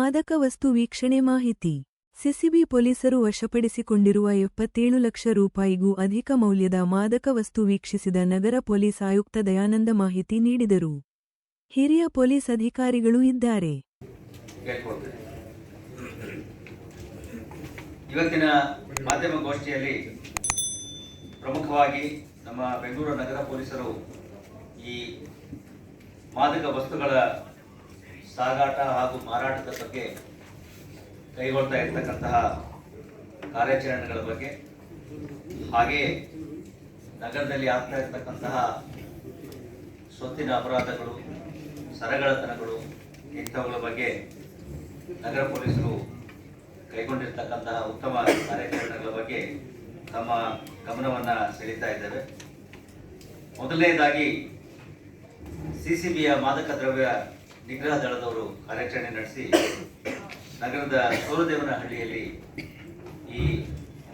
ಮಾದಕ ವಸ್ತು ವೀಕ್ಷಣೆ ಮಾಹಿತಿ. ಸಿಸಿಬಿ ಪೊಲೀಸರು ವಶಪಡಿಸಿಕೊಂಡಿರುವ ಎಪ್ಪತ್ತೇಳು ಲಕ್ಷ ರೂಪಾಯಿಗೂ ಅಧಿಕ ಮೌಲ್ಯದ ಮಾದಕ ವಸ್ತು ವೀಕ್ಷಿಸಿದ ನಗರ ಪೊಲೀಸ್ ಆಯುಕ್ತ ದಯಾನಂದ ಮಾಹಿತಿ ನೀಡಿದರು. ಹಿರಿಯ ಪೊಲೀಸ್ ಅಧಿಕಾರಿಗಳು ಇದ್ದಾರೆ. ಇವತ್ತಿನ ಮಾಧ್ಯಮ ಗೋಷ್ಠಿಯಲ್ಲಿ ಪ್ರಮುಖವಾಗಿ ನಮ್ಮ ಬೆಂಗಳೂರು ನಗರ ಪೊಲೀಸರು ಈ ಮಾದಕ ವಸ್ತುಗಳ ಸಾಗಾಟ ಹಾಗೂ ಮಾರಾಟದ ಬಗ್ಗೆ ಕೈಗೊಳ್ತಾ ಇರ್ತಕ್ಕಂತಹ ಕಾರ್ಯಾಚರಣೆಗಳ ಬಗ್ಗೆ ಹಾಗೆಯೇ ನಗರದಲ್ಲಿ ಆಗ್ತಾ ಇರ್ತಕ್ಕಂತಹ ಸ್ವತ್ತಿನ ಅಪರಾಧಗಳು ಸರಗಳತನಗಳು ಇಂಥವುಗಳ ಬಗ್ಗೆ ನಗರ ಪೊಲೀಸರು ಕೈಗೊಂಡಿರ್ತಕ್ಕಂತಹ ಉತ್ತಮ ಕಾರ್ಯಾಚರಣೆಗಳ ಬಗ್ಗೆ ತಮ್ಮ ಗಮನವನ್ನು ಸೆಳೀತಾ ಇದ್ದೇವೆ. ಮೊದಲನೇದಾಗಿ ಸಿ ಸಿ ಬಿಯ ಮಾದಕ ದ್ರವ್ಯ ನಿಗ್ರಹ ದಳದವರು ಕಾರ್ಯಾಚರಣೆ ನಡೆಸಿ ನಗರದ ಸೋರದೇವನಹಳ್ಳಿಯಲ್ಲಿ ಈ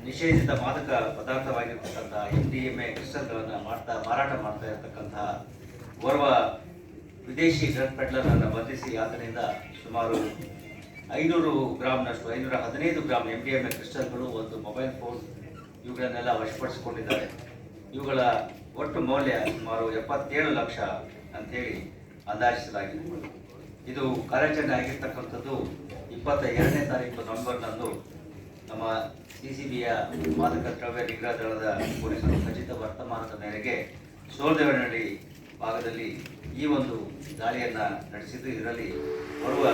ನಿಷೇಧಿತ ಮಾದಕ ಪದಾರ್ಥವಾಗಿರ್ತಕ್ಕಂಥ ಎಂ ಡಿ ಎಂ ಎ ಕ್ರಿಸ್ಟಲ್ಗಳನ್ನು ಮಾಡ್ತಾ, ಮಾರಾಟ ಮಾಡ್ತಾ ಇರತಕ್ಕಂತಹ ಓರ್ವ ವಿದೇಶಿ ಡ್ರಗ್ ಪೆಡ್ಲರನ್ನು ಬಂಧಿಸಿ ಆತನಿಂದ ಸುಮಾರು ಐನೂರು ಗ್ರಾಮ್ನಷ್ಟು, ಐನೂರ ಹದಿನೈದು gram M D M A ಕ್ರಿಸ್ಟಲ್ಗಳು ಒಂದು ಮೊಬೈಲ್ ಫೋನ್ ಇವುಗಳನ್ನೆಲ್ಲ ವಶಪಡಿಸಿಕೊಂಡಿದ್ದಾರೆ. ಇವುಗಳ ಒಟ್ಟು ಮೌಲ್ಯ ಸುಮಾರು ಎಪ್ಪತ್ತೇಳು ಲಕ್ಷ ಅಂತೇಳಿ ಅಂದಾಜಿಸಲಾಗಿದೆ ಇದು ಕಾರ್ಯಾಚರಣೆ ಆಗಿರ್ತಕ್ಕಂಥದ್ದು ಇಪ್ಪತ್ತ ಎರಡನೇ ತಾರೀಕು ನವೆಂಬರ್ನಂದು ನಮ್ಮ ಸಿ ಸಿ ಬಿಯ ಮಾದಕ ದ್ರವ್ಯ ನಿಗ್ರಹ ದಳದ ಪೊಲೀಸರು ಖಚಿತ ವರ್ತಮಾನದ ಮೇರೆಗೆ ಸೋಲ್ದೇವನಹಳ್ಳಿ ಭಾಗದಲ್ಲಿ ಈ ಒಂದು ದಾಳಿಯನ್ನು ನಡೆಸಿದ್ದು ಇದರಲ್ಲಿ ಬರುವ